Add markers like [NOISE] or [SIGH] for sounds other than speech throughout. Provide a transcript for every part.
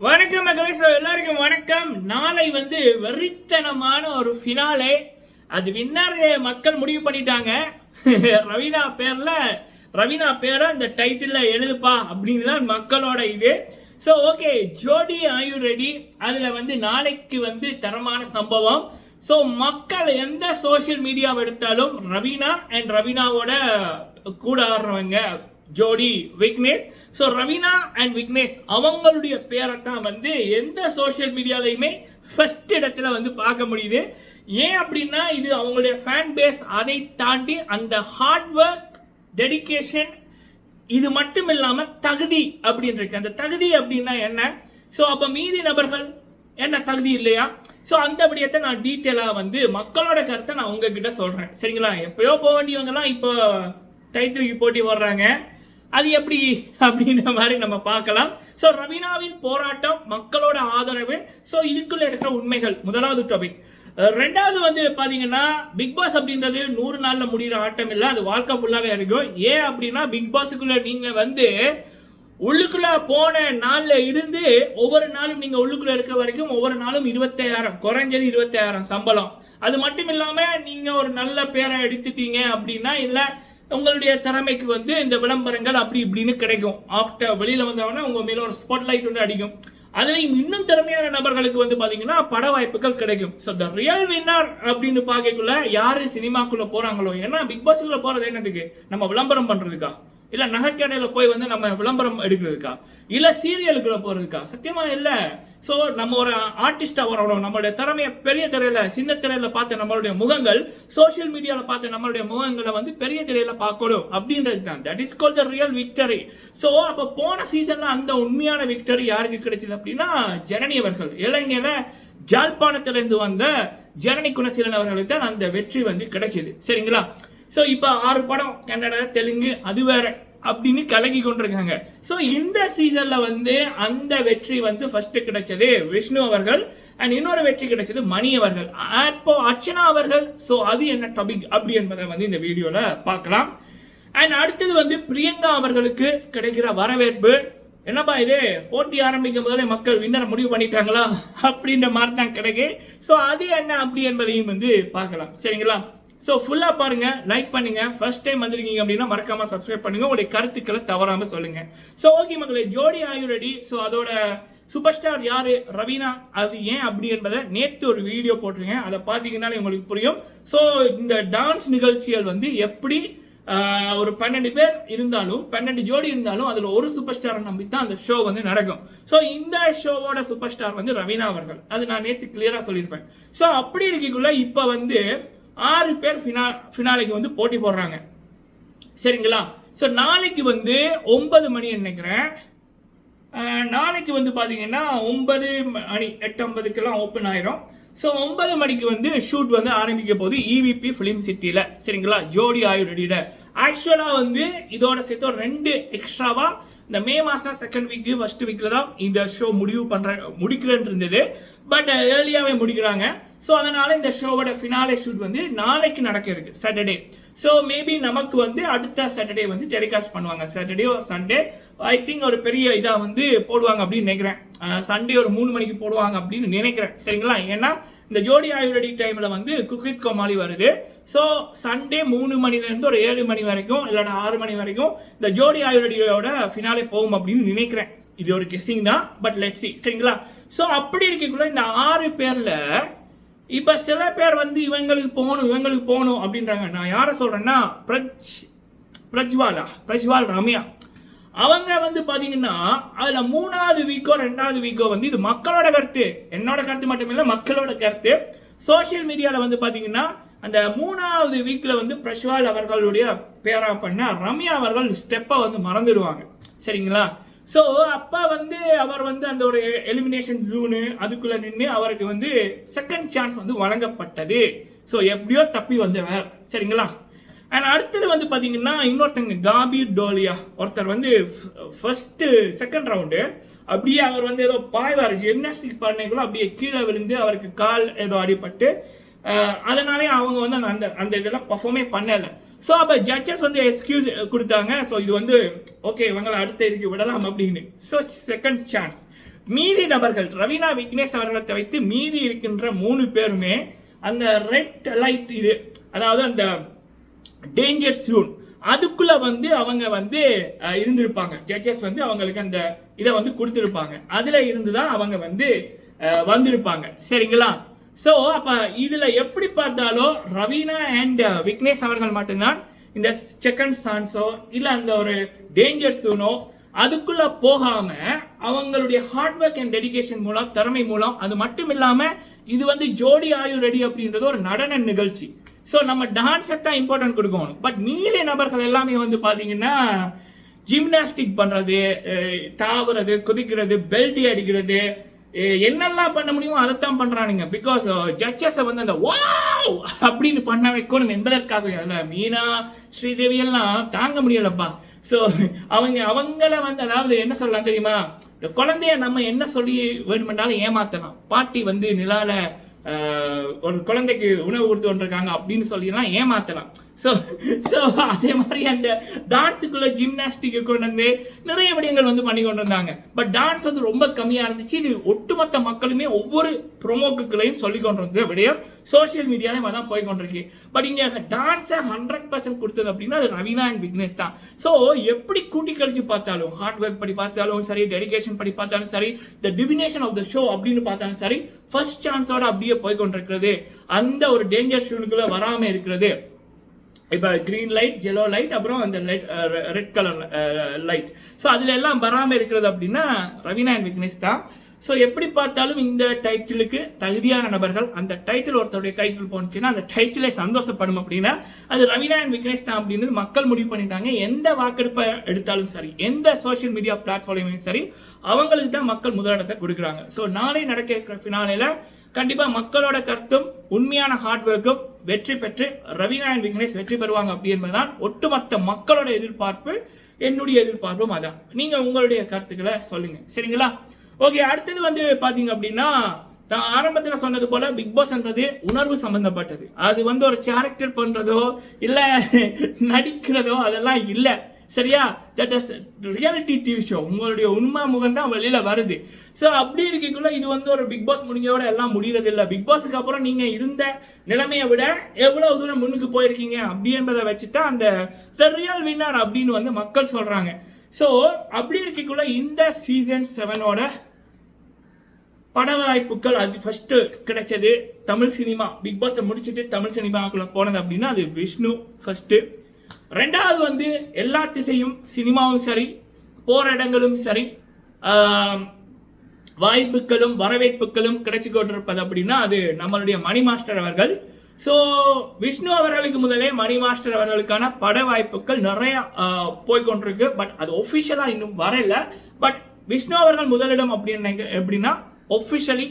வணக்கம் மகளே ஸோ எல்லாருக்கும் வணக்கம். நாளை வந்து வெறித்தனமான ஒரு ஃபினாலே அது வின்னர் மக்கள் முடிவு பண்ணிட்டாங்க. [LAUGHS] ரவீனா பேர்ல ரவீனா பேரை அந்த டைட்டிலில் எழுதுப்பா அப்படின்னு தான் மக்களோட இது. ஸோ ஓகே ஜோடி ஆயு ரெடி அதில் வந்து நாளைக்கு வந்து தரமான சம்பவம். ஸோ மக்கள் எந்த சோஷியல் மீடியாவை எடுத்தாலும் ரவீனா அண்ட் ரவீனாவோட கூட ஆடுறவங்க ஜோடி விக்னேஷ். ஸோ ரவீனா அண்ட் விக்னேஷ் அவங்களுடைய பேரை தான் வந்து எந்த சோஷியல் மீடியாலையுமே ஃபஸ்ட் இடத்துல வந்து பார்க்க முடியுது. ஏன் அப்படின்னா இது அவங்களுடைய ஃபேன் பேஸ் அதை தாண்டி அந்த ஹார்ட் ஒர்க் டெடிகேஷன் இது மட்டும் இல்லாமல் தகுதி அப்படின்னு இருக்கு. அந்த தகுதி அப்படின்னா என்ன? ஸோ அப்போ மீதி நபர்கள் என்ன தகுதி இல்லையா? ஸோ அந்த விடயத்தை நான் டீட்டெயிலாக வந்து மக்களோட கருத்தை நான் உங்ககிட்ட சொல்கிறேன் சரிங்களா? எப்பயோ போக வேண்டியவங்கலாம் இப்போ டைட்டிலுக்கு போட்டி வர்றாங்க அது எப்படி? அப்படின்ற மாதிரி நம்ம பார்க்கலாம். ஸோ ரவீனாவின் போராட்டம் மக்களோட ஆதரவு. ஸோ இதுக்குள்ள இருக்கிற உண்மைகள். முதலாவது டாபிக் ரெண்டாவது வந்து பார்த்தீங்கன்னா பிக் பாஸ் அப்படின்றது நூறு நாளில் முடிகிற ஆட்டம் இல்லை. அது வாழ்க்கை ஃபுல்லாகவே இருக்கும். ஏன் அப்படின்னா பிக் பாஸுக்குள்ளே நீங்கள் வந்து உள்ளுக்குள்ள போன நாளில் இருந்து ஒவ்வொரு நாளும் நீங்கள் உள்ளுக்குள்ளே இருக்கிற வரைக்கும் ஒவ்வொரு நாளும் இருபத்தாயிரம் குறைஞ்சது இருபத்தாயிரம் சம்பளம். அது மட்டும் இல்லாமல் நீங்கள் ஒரு நல்ல பேரை எடுத்துட்டீங்க அப்படின்னா இல்லை உங்களுடைய திறமைக்கு வந்து இந்த விளம்பரங்கள் அப்படி இப்படின்னு கிடைக்கும். ஆஃப்டர் வெளியில் வந்தவொடனே உங்கள் மேலே ஒரு ஸ்பாட் லைட் வந்து அடிக்கும். அதுலேயும் இன்னும் திறமையான நபர்களுக்கு வந்து பார்த்தீங்கன்னா பட வாய்ப்புகள் கிடைக்கும். ஸோ த ரியல் வின்னர் அப்படின்னு பார்க்கக்குள்ள யார் சினிமாக்குள்ளே போகிறாங்களோ ஏன்னா பிக் பாஸ்க்குள்ளே போகிறது என்னதுக்கு நம்ம விளம்பரம் பண்ணுறதுக்கா இல்ல நகைக்கடையில போய் வந்து நம்ம விளம்பரம் எடுக்கிறதுக்கா? இல்ல சீரியலுக்குள்ள போறதுக்கா? சத்தியமா இல்ல. சோ நம்ம ஒரு ஆர்டிஸ்டா வரணும். நம்மளுடைய திறமைய பெரிய திரையில சின்ன திரையில பார்த்த நம்மளுடைய முகங்கள் சோஷியல் மீடியால பார்த்த நம்மளுடைய முகங்களை வந்து பெரிய திரையில பார்க்கணும். அப்படின்றது தான். That is call the real victory so அப்ப போன சீசன்ல அந்த உண்மையான விக்டரி யாருக்கு கிடைச்சது அப்படின்னா ஜனனி அவர்கள். இளைஞர ஜாழ்ப்பாணத்திலிருந்து வந்த ஜனனி குணசீலன் அவர்களுக்கு தான் அந்த வெற்றி வந்து கிடைச்சது. சரிங்களா? ஸோ இப்போ ஆறு படம் கன்னடா தெலுங்கு அது வேற அப்படின்னு கலக்கி கொண்டிருக்காங்க. ஸோ இந்த சீசனில் வந்து அந்த வெற்றி வந்து ஃபர்ஸ்ட் கிடைச்சது விஷ்ணு அவர்கள் அண்ட் இன்னொரு வெற்றி கிடைச்சது மணி அவர்கள். அப்போ அர்ச்சனா அவர்கள் ஸோ அது என்ன டாபிக் அப்படி என்பதை வந்து இந்த வீடியோவில் பார்க்கலாம். அண்ட் அடுத்தது வந்து பிரியங்கா அவர்களுக்கு கிடைக்கிற வரவேற்பு. என்னப்பா இது? போட்டி ஆரம்பிக்கும் போதே மக்கள் வின்னரை முடிவு பண்ணிட்டாங்களா? அப்படின்ற மாதிரி தான் கிடைக்கு. ஸோ அது என்ன அப்படி என்பதையும் வந்து பார்க்கலாம். சரிங்களா? ஸோ ஃபுல்லாக பாருங்க லைக் பண்ணுங்க. ஃபர்ஸ்ட் டைம் வந்திருக்கீங்க அப்படின்னா மறக்காம சப்ஸ்கிரைப் பண்ணுங்க. உங்களுடைய கருத்துக்களை தவறாமல் சொல்லுங்க. ஸோ ஓகே மக்களே Jodi are you ready so அதோட சூப்பர் ஸ்டார் யார்? ரவீனா. அது ஏன் அப்படி என்பதை நேற்று ஒரு வீடியோ போட்டிருக்கேன். அதை பார்த்தீங்கன்னாலே உங்களுக்கு புரியும். ஸோ இந்த டான்ஸ் நிகழ்ச்சிகள் வந்து எப்படி ஒரு பன்னெண்டு பேர் இருந்தாலும் பன்னெண்டு ஜோடி இருந்தாலும் அதில் ஒரு சூப்பர் ஸ்டாரை நம்பி தான் அந்த ஷோ வந்து நடக்கும். ஸோ இந்த ஷோவோட சூப்பர் ஸ்டார் வந்து ரவீனா அவர்கள். அது நான் நேற்று கிளியராக சொல்லியிருப்பேன். ஸோ அப்படி இருக்கக்குள்ள இப்போ வந்து ஆறு பேர் ஃபினா ஃபினாலைக்கு வந்து போட்டி போடுறாங்க. சரிங்களா? ஸோ நாளைக்கு வந்து ஒன்பது மணி நினைக்கிறேன். நாளைக்கு வந்து பார்த்தீங்கன்னா ஒன்பது மணி எட்டு ஐம்பதுக்கெல்லாம் ஓப்பன் ஆயிரும். ஸோ ஒன்பது மணிக்கு வந்து ஷூட் வந்து ஆரம்பிக்க போகுது இவிபி ஃபிலிம் சிட்டியில் சரிங்களா? ஜோடி ஆயுடியில் ஆக்சுவலாக வந்து இதோட சேர்த்து ஒரு ரெண்டு எக்ஸ்ட்ராவாக இந்த மே மாதம் செகண்ட் வீக்கு ஃபர்ஸ்ட் வீக்கில் தான் இந்த ஷோ முடிவு பண்ணுற முடிக்கிறேன் இருந்தது. பட் ஏர்லியாகவே முடிக்கிறாங்க. ஸோ அதனால் இந்த ஷோவோட ஃபினாலே ஷூட் வந்து நாளைக்கு நடக்க இருக்கு சாட்டர்டே ஸோ மேபி நமக்கு வந்து அடுத்த சாட்டர்டே வந்து டெலிகாஸ்ட் பண்ணுவாங்க. சாட்டர்டே சண்டே ஐ திங்க் ஒரு பெரிய இதாக வந்து போடுவாங்க அப்படின்னு நினைக்கிறேன். சண்டே ஒரு மூணு மணிக்கு போடுவாங்க அப்படின்னு நினைக்கிறேன். சரிங்களா? ஏன்னா இந்த ஜோடி ஆயுர்வேடி டைமில் வந்து குக்வித் கோமாளி வருது. ஸோ சண்டே மூணு மணிலேருந்து ஒரு ஏழு மணி வரைக்கும் இல்லைன்னா ஆறு மணி வரைக்கும் இந்த ஜோடி ஆயுர்வேடியோட ஃபினாலே போகும் அப்படின்னு நினைக்கிறேன். இது ஒரு கெஸ்ஸிங் தான் பட் லெட் சி சரிங்களா? ஸோ அப்படி இருக்கக்குள்ள இந்த ஆறு பேரில் இப்போ சில பேர் வந்து இவங்களுக்கு போகணும் இவங்களுக்கு போகணும் அப்படின்றாங்க. நான் யாரை சொல்கிறேன்னா பிரஜ் பிரஜ்வாலா பிரஜ்வால் ரம்யா. அவங்க வந்து பார்த்தீங்கன்னா அதில் மூணாவது வீக்கோ ரெண்டாவது வீக்கோ வந்து இது மக்களோட கருத்து. என்னோட கருத்து மட்டும் இல்லை மக்களோட கருத்து. சோஷியல் மீடியாவில் வந்து பார்த்தீங்கன்னா அந்த மூணாவது வீக்கில் வந்து பிரஷ்வால் அவர்களுடைய பேரா பண்ண ரம்யா அவர்கள் ஸ்டெப்பை வந்து மறந்துடுவாங்க. சரிங்களா? ஸோ அப்பா வந்து அவர் வந்து அந்த ஒரு எலிமினேஷன் ஜூனு அதுக்குள்ள நின்று அவருக்கு வந்து செகண்ட் சான்ஸ் வந்து வழங்கப்பட்டது. ஸோ எப்படியோ தப்பி வந்தவர். சரிங்களா? அண்ட் அடுத்தது வந்து பார்த்தீங்கன்னா இன்னொருத்தங்க காபீர் டோலியா. ஒருத்தர் வந்து ஃபர்ஸ்ட் செகண்ட் ரவுண்டு அப்படியே அவர் வந்து ஏதோ பாய்வார். ஜிம்னாஸ்டிக் பண்ணைக்குள்ள அப்படியே கீழே விழுந்து அவருக்கு கால் ஏதோ அடிபட்டு அதனாலே அவங்க வந்து அந்த- அந்த அந்த இதெல்லாம் பர்ஃபார்மே பண்ணலை. ஸோ அப்போ ஜட்ஜஸ் வந்து எக்ஸ்கியூஸ் கொடுத்தாங்க. ஸோ இது வந்து ஓகே இவங்களை அடுத்த இதுக்கு விடலாம் அப்படின்னு. ஸோ செகண்ட் சான்ஸ் மீதி நபர்கள் ரவீனா விக்னேஷ் அவர்களை தவிர்த்து மீதி இருக்கின்ற மூணு பேருமே அந்த ரெட் லைட் இது அதாவது அந்த டேஞ்சர் ஜோன் அதுக்குள்ள வந்து அவங்க வந்து இருந்திருப்பாங்க. ஜட்ஜஸ் வந்து அவங்களுக்கு அந்த இதை வந்து கொடுத்துருப்பாங்க. அதில் இருந்து தான் அவங்க வந்து வந்திருப்பாங்க. சரிங்களா? ஸோ அப்போ இதில் எப்படி பார்த்தாலும் ரவீனா அண்ட் விக்னேஷ் அவர்கள் மட்டும்தான் இந்த செகண்ட் ஸ்டான்ஸோ இல்லை அந்த ஒரு டேஞ்சர் சூனோ அதுக்குள்ளே போகாமல் அவங்களுடைய ஹார்ட் ஒர்க் அண்ட் டெடிக்கேஷன் மூலம் திறமை மூலம் அது மட்டும் இல்லாமல் இது வந்து ஜோடி ஆயு ரெடி அப்படின்றது ஒரு நடன நிகழ்ச்சி. ஸோ நம்ம டான்ஸை தான் இம்பார்ட்டன்ட் கொடுக்கணும். பட் மீதி நபர்கள் எல்லாமே வந்து பார்த்தீங்கன்னா ஜிம்னாஸ்டிக் பண்ணுறது தாவுறது குதிக்கிறது பெல்டி அடிக்கிறது என்னெல்லாம் பண்ண முடியுமோ அதைத்தான் பண்ணுறானுங்க பிகாஸ் ஜட்ஜஸை வந்து அந்த வா அப்படின்னு பண்ண வைக்கணும் என்பதற்காக அல்ல மீனா ஸ்ரீதேவி எல்லாம் தாங்க முடியலப்பா. ஸோ அவங்க அவங்கள வந்து அதாவது என்ன சொல்லலாம் தெரியுமா? இந்த குழந்தைய நம்ம என்ன சொல்லி வேணுமென்றாலும் ஏமாத்தலாம். பாட்டி வந்து நிலால ஒரு குழந்தைக்கு உணவு கொடுத்து கொண்டிருக்காங்க அப்படின்னு சொல்லிலாம் ஏமாத்தலாம். ஸோ ஸோ அதே மாதிரி அந்த டான்ஸுக்குள்ள ஜிம்னாஸ்டிக் கொண்டு வந்து நிறைய விடயங்கள் வந்து பண்ணி கொண்டு வந்தாங்க பட் டான்ஸ் வந்து ரொம்ப கம்மியாக இருந்துச்சு. இது ஒட்டுமொத்த மக்களுமே ஒவ்வொரு ப்ரொமோக்குகளையும் சொல்லி கொண்டு வந்த விடயம் சோஷியல் மீடியாலையும் அதான் போய் கொண்டிருக்கு. பட் இங்கே டான்ஸை ஹண்ட்ரட் பர்சன்ட் கொடுத்தது அப்படின்னா அது ரவீனா அண்ட் விக்னேஷ் தான். ஸோ எப்படி கூட்டி கழிச்சு பார்த்தாலும் ஹார்ட் ஒர்க் படி பார்த்தாலும் சரி டெடிகேஷன் படி பார்த்தாலும் சரி the divination of the show அப்படின்னு பார்த்தாலும் சரி ஃபர்ஸ்ட் சான்ஸோட அப்படியே போய் கொண்டிருக்கிறது. அந்த ஒரு டேஞ்சர் ஷூனுக்குள்ளே வராமல் இருக்கிறது. இப்போ க்ரீன் லைட் ஜெலோ லைட் அப்புறம் அந்த light red colour light so அதில் எல்லாம் வராமல் இருக்கிறது அப்படின்னா ரவீனா அண்ட் விக்னேஷ் தான். ஸோ எப்படி பார்த்தாலும் இந்த டைட்டிலுக்கு தகுதியான நபர்கள் அந்த டைட்டில் ஒருத்தருடைய கைக்குள் போனுச்சுன்னா அந்த டைட்டிலே சந்தோஷப்படும் அப்படின்னா அது ரவீனா அண்ட் விக்னேஷ் தான் அப்படின்னு மக்கள் முடிவு பண்ணிட்டாங்க. எந்த வாக்கெடுப்பை எடுத்தாலும் சரி எந்த சோஷியல் மீடியா பிளாட்ஃபார்மையும் சரி அவங்களுக்கு தான் மக்கள் முதலிடத்தை கொடுக்குறாங்க. ஸோ நாளை நடக்க இருக்கிற ஃபினாலையில் கண்டிப்பாக மக்களோட கருத்தும் உண்மையான ஹார்ட் ஒர்க்கும் வெற்றி பெற்று ரவீனா அண்ட் விக்னேஷ் வெற்றி பெறுவாங்க அப்படி என்பதுதான் ஒட்டுமொத்த மக்களோட எதிர்பார்ப்பு என்னுடைய எதிர்பார்ப்பும் அதான். நீங்க உங்களுடைய கருத்துக்களை சொல்லுங்க. சரிங்களா? ஓகே அடுத்தது வந்து பாத்தீங்க அப்படின்னா நான் ஆரம்பத்தில் சொன்னது போல பிக் பாஸ்ன்றது உணர்வு சம்பந்தப்பட்டது. அது வந்து ஒரு கேரக்டர் பண்றதோ இல்ல நடிக்கிறதோ அதெல்லாம் இல்லை. சரியா? That is reality TV show உங்களுடைய உண்மை முகம் தான் வெளியில் வருது. ஸோ அப்படி இருக்கக்குள்ள இது வந்து ஒரு பிக் பாஸ் முடிஞ்சோட எல்லாம் முடிகிறது இல்லை பிக் பாஸுக்கு அப்புறம் நீங்கள் இருந்த நிலைமையை விட எவ்வளோ தூரம் முன்னுக்கு போயிருக்கீங்க அப்படின்றத வச்சுட்டு அந்த த ரியல் வின்னர் அப்படின்னு வந்து மக்கள் சொல்கிறாங்க ஸோ அப்படி இருக்கக்குள்ள இந்த சீசன் செவனோட பட வாய்ப்புகள் அது ஃபஸ்ட்டு கிடைச்சது தமிழ் சினிமா. பிக் பாஸை முடிச்சுட்டு தமிழ் சினிமாக்குள்ளே போனது அப்படின்னா அது விஷ்ணு ஃபஸ்ட்டு ரெண்டாவது வந்து எல்லா திசையும் சினிமாவும் சரி போகிற இடங்களும் சரி வாய்ப்புகளும் வரவேற்புகளும் கிடைச்சு கொண்டிருப்பது அப்படின்னா அது நம்மளுடைய மணி மாஸ்டர் அவர்கள். ஸோ விஷ்ணு அவர்களுக்கு முதலே மணி மாஸ்டர் அவர்களுக்கான பட வாய்ப்புகள் நிறைய போய்கொண்டிருக்கு பட் அது ஒஃபிஷியலா இன்னும் வரல. பட் விஷ்ணு அவர்கள் முதலிடம் அப்படின்னு எப்படின்னா ஒஃபிஷியலி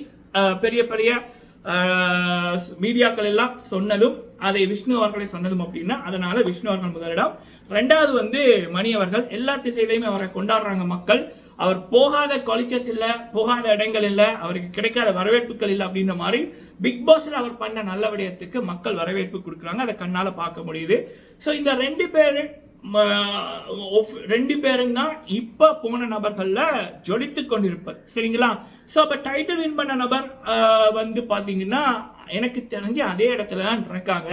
பெரிய பெரிய மீடியாக்கள் எல்லாம் சொன்னதும் அதை விஷ்ணு அவர்களை சொன்னதும் அப்படின்னா அதனால விஷ்ணு அவர்கள் முதலிடம். ரெண்டாவது வந்து மணி அவர்கள். எல்லா திசையிலையுமே அவரை கொண்டாடுறாங்க மக்கள். அவர் போகாத காலேஜஸ் இல்லை போகாத இடங்கள் இல்லை அவருக்கு கிடைக்காத வரவேற்புகள் இல்லை அப்படின்ற மாதிரி பிக் பாஸில் அவர் பண்ண நல்ல விடயத்துக்கு மக்கள் வரவேற்பு கொடுக்குறாங்க. அதை கண்ணால பார்க்க முடியுது. ஸோ இந்த ரெண்டு பேரு ரெண்டு பேரும் தான் இப்போ போன நபர்களில் ஜொலித்து கொண்டிருப்பார் சரிங்களா? ஸோ அப்போ டைட்டில் வின் பண்ண நபர் வந்து பார்த்தீங்கன்னா எனக்கு தெரிஞ்சு அதே இடத்துல தான் இருக்காங்க.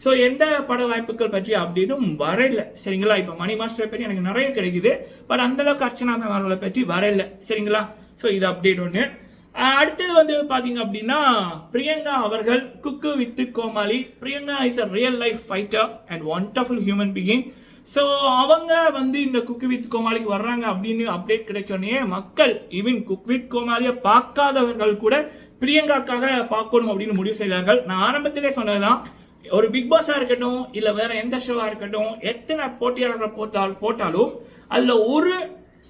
ஸோ எந்த பட வாய்ப்புகள் பற்றி அப்படின்னும் வரல. சரிங்களா? இப்போ மணி மாஸ்டரை பற்றி எனக்கு நிறைய கிடைக்குது. பட் அந்த அளவுக்கு அர்ச்சனா மேம் பற்றி வரல. சரிங்களா? ஸோ இது அப்டேட் ஒன்று அடுத்தது வந்து பார்த்தீங்க அப்படின்னா பிரியங்கா அவர்கள் cook with Comali. Priyanka is a real life fighter and wonderful human being so அவங்க வந்து இந்த குக் வித் கோமாளிக்கு வர்றாங்க அப்படின்னு அப்டேட் கிடைச்சோடனே மக்கள் ஈவன் குக் வித் கோமாளியை பார்க்காதவர்கள் கூட பிரியங்காக்காக பார்க்கணும் அப்படின்னு முடிவு செய்தார்கள். நான் ஆரம்பத்திலே சொன்னதுதான் ஒரு பிக் பாஸாக இருக்கட்டும் இல்லை வேற எந்த ஷோவாக இருக்கட்டும் எத்தனை போட்டியாளர்கள் போட்டால் போட்டாலும் அதில் ஒரு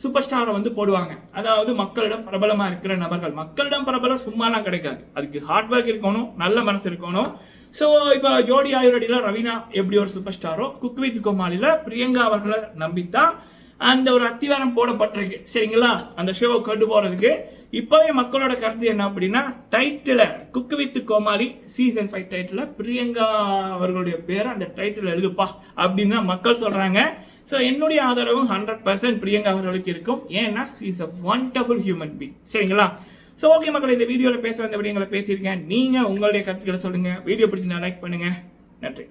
சூப்பர் ஸ்டாரை வந்து போடுவாங்க. அதாவது மக்களிடம் பிரபலமா இருக்கிற நபர்கள். மக்களிடம் பிரபலம் சும்மாலாம் கிடைக்காது. அதுக்கு ஹார்ட் ஒர்க் இருக்கணும் நல்ல மனசு இருக்கணும். ஸோ இப்போ ஜோடி ஆயுரடியில் ரவீனா எப்படி ஒரு சூப்பர் ஸ்டாரோ குக் வித் கோமாளியில் பிரியங்கா அவர்களை நம்பித்தான் அந்த ஒரு அத்திவாரம் போடப்பட்டிருக்கு. சரிங்களா? அந்த ஷோவை கொண்டு போகிறதுக்கு இப்போவே மக்களோட கருத்து என்ன அப்படின்னா title cook with Comali season five title Priyanka அவர்களுடைய பேரை அந்த டைட்டில் எழுதுப்பா அப்படின்னு மக்கள் சொல்கிறாங்க ஸோ என்னுடைய ஆதரவும் ஹண்ட்ரட் பர்சன்ட் பிரியங்கா அவர்களுக்கு இருக்கும். ஏன்னா she's a wonderful human being சரிங்களா? ஸோ ஓகே மக்கள் இந்த வீடியோவில் பேச வந்த விடயங்களை பேசியிருக்கேன். நீங்கள் உங்களுடைய கருத்துக்களை சொல்லுங்கள் வீடியோ பிடிச்சிருந்தா லைக் பண்ணுங்கள் நன்றி.